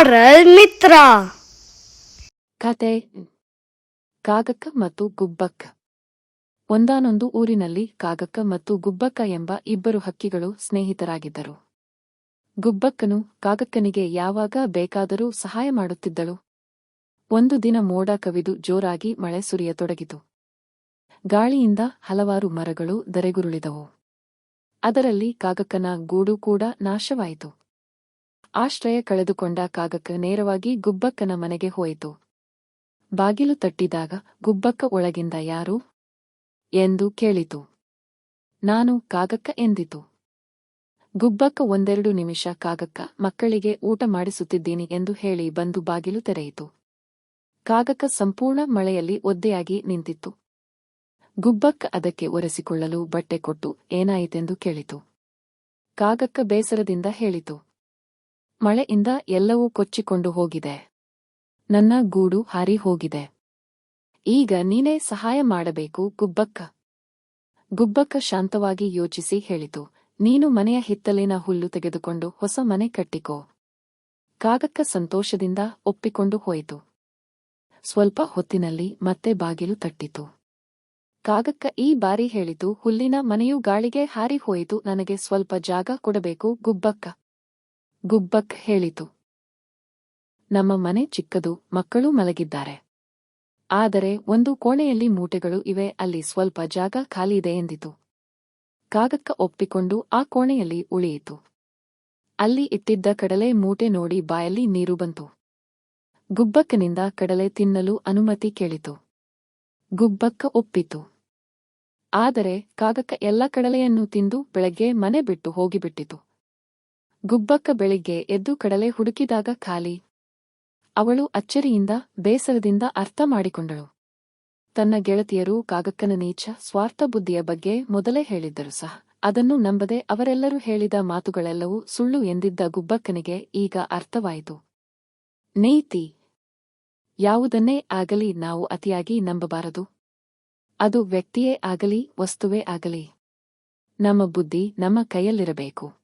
Moral ಮಿತ್ರ. ಕತೆ. ಕಾಗಕ್ಕ ಮತ್ತು ಗುಬ್ಬಕ್ಕ. ಒಂದಾನೊಂದು ಊರಿನಲ್ಲಿ ಕಾಗಕ್ಕ ಮತ್ತು ಗುಬ್ಬಕ್ಕ ಎಂಬ ಇಬ್ಬರು ಹಕ್ಕಿಗಳು ಸ್ನೇಹಿತರಾಗಿದ್ದರು. ಗುಬ್ಬಕ್ಕನು ಕಾಗಕ್ಕನಿಗೆ ಯಾವಾಗ ಬೇಕಾದರೂ ಸಹಾಯ ಮಾಡುತ್ತಿದ್ದಳು. ಒಂದು ದಿನ ಮೋಡ ಕವಿದು ಜೋರಾಗಿ ಮಳೆ ಸುರಿಯತೊಡಗಿತು. ಗಾಳಿಯಿಂದ ಹಲವಾರು ಮರಗಳು ದರೆಗುರುಳಿದವು. ಅದರಲ್ಲಿ ಕಾಗಕ್ಕನ ಗೂಡು ಕೂಡ ನಾಶವಾಯಿತು. ಆಶ್ರಯ ಕಳೆದುಕೊಂಡ ಕಾಗಕ್ಕ ನೇರವಾಗಿ ಗುಬ್ಬಕ್ಕನ ಮನೆಗೆ ಹೋಯಿತು. ಬಾಗಿಲು ತಟ್ಟಿದಾಗ ಗುಬ್ಬಕ್ಕ ಒಳಗಿಂದ ಯಾರು? ಎಂದು ಕೇಳಿತು. ನಾನು ಕಾಗಕ್ಕ ಎಂದಿತು. ಗುಬ್ಬಕ್ಕ ಒಂದೆರಡು ನಿಮಿಷ ಕಾಗಕ್ಕ ಮಕ್ಕಳಿಗೆ ಊಟ ಮಾಡಿಸುತ್ತಿದ್ದೀನಿ ಎಂದು ಹೇಳಿ ಬಂದು ಬಾಗಿಲು ತೆರೆಯಿತು. ಕಾಗಕ್ಕ ಸಂಪೂರ್ಣ ಮಳೆಯಲ್ಲಿ ಒದ್ದೆಯಾಗಿ ನಿಂತಿತ್ತು. ಗುಬ್ಬಕ್ಕ ಅದಕ್ಕೆ ಒರೆಸಿಕೊಳ್ಳಲು ಬಟ್ಟೆ ಕೊಟ್ಟು ಏನಾಯಿತೆಂದು ಕೇಳಿತು. ಕಾಗಕ್ಕ ಬೇಸರದಿಂದ ಹೇಳಿತು. ಮಳೆಯಿಂದ ಎಲ್ಲವೂ ಕೊಚ್ಚಿಕೊಂಡು ಹೋಗಿದೆ. ನನ್ನ ಗೂಡು ಹಾರಿ ಹೋಗಿದೆ. ಈಗ ನೀನೇ ಸಹಾಯ ಮಾಡಬೇಕು, ಗುಬ್ಬಕ್ಕ. ಗುಬ್ಬಕ್ಕ ಶಾಂತವಾಗಿ ಯೋಚಿಸಿ ಹೇಳಿತು. ನೀನು ಮನೆಯ ಹಿತ್ತಲಿನ ಹುಲ್ಲು ತೆಗೆದುಕೊಂಡು ಹೊಸ ಮನೆ ಕಟ್ಟಿಕೋ. ಕಾಗಕ್ಕ ಸಂತೋಷದಿಂದ ಒಪ್ಪಿಕೊಂಡು ಹೋಯಿತು. ಸ್ವಲ್ಪ ಹೊತ್ತಿನಲ್ಲಿ ಮತ್ತೆ ಬಾಗಿಲು ತಟ್ಟಿತು. ಕಾಗಕ್ಕ ಈ ಬಾರಿ ಹೇಳಿತು, ಹುಲ್ಲಿನ ಮನೆಯು ಗಾಳಿಗೆ ಹಾರಿ ಹೋಯಿತು, ನನಗೆ ಸ್ವಲ್ಪ ಜಾಗ ಕೊಡಬೇಕು, ಗುಬ್ಬಕ್ಕ. ಗುಬ್ಬಕ್ ಹೇಳಿತು. ನಮ್ಮ ಮನೆ ಚಿಕ್ಕದು, ಮಕ್ಕಳು ಮಲಗಿದ್ದಾರೆ. ಆದರೆ ಒಂದು ಕೋಣೆಯಲ್ಲಿ ಮೂಟೆಗಳು ಇವೆ, ಅಲ್ಲಿ ಸ್ವಲ್ಪ ಜಾಗ ಖಾಲಿಯಿದೆ ಎಂದಿತು. ಕಾಗಕ್ಕ ಒಪ್ಪಿಕೊಂಡು ಆ ಕೋಣೆಯಲ್ಲಿ ಉಳಿಯಿತು. ಅಲ್ಲಿ ಇಟ್ಟಿದ್ದ ಕಡಲೆ ಮೂಟೆ ನೋಡಿ ಬಾಯಲ್ಲಿ ನೀರು ಬಂತು. ಗುಬ್ಬಕ್ಕನಿಂದ ಕಡಲೆ ತಿನ್ನಲು ಅನುಮತಿ ಕೇಳಿತು. ಗುಬ್ಬಕ್ಕ ಒಪ್ಪಿತು. ಆದರೆ ಕಾಗಕ್ಕ ಎಲ್ಲ ಕಡಲೆಯನ್ನು ತಿಂದು ಬೆಳಗ್ಗೆ ಮನೆ ಬಿಟ್ಟು ಹೋಗಿಬಿಟ್ಟಿತು. ಗುಬ್ಬಕ್ಕ ಬೆಳಿಗ್ಗೆ ಎದ್ದು ಕಡಲೆ ಹುಡುಕಿದಾಗ ಖಾಲಿ. ಅವಳು ಅಚ್ಚರಿಯಿಂದ, ಬೇಸರದಿಂದ ಅರ್ಥ ಮಾಡಿಕೊಂಡಳು. ತನ್ನ ಗೆಳತಿಯರು ಕಾಗಕ್ಕನ ನೀಚ, ಸ್ವಾರ್ಥ ಬುದ್ಧಿಯ ಬಗ್ಗೆ ಮೊದಲೇ ಹೇಳಿದ್ದರು ಸಹ. ಅದನ್ನು ನಂಬದೆ ಅವರೆಲ್ಲರೂ ಹೇಳಿದ ಮಾತುಗಳೆಲ್ಲವೂ ಸುಳ್ಳು ಎಂದಿದ್ದ ಗುಬ್ಬಕ್ಕನಿಗೆ ಈಗ ಅರ್ಥವಾಯಿತು. ನೀತಿ, ಯಾವುದನ್ನೇ ಆಗಲಿ ನಾವು ಅತಿಯಾಗಿ ನಂಬಬಾರದು. ಅದು ವ್ಯಕ್ತಿಯೇ ಆಗಲಿ, ವಸ್ತುವೇ ಆಗಲಿ. ನಮ್ಮ ಬುದ್ಧಿ ನಮ್ಮ ಕೈಯಲ್ಲಿರಬೇಕು.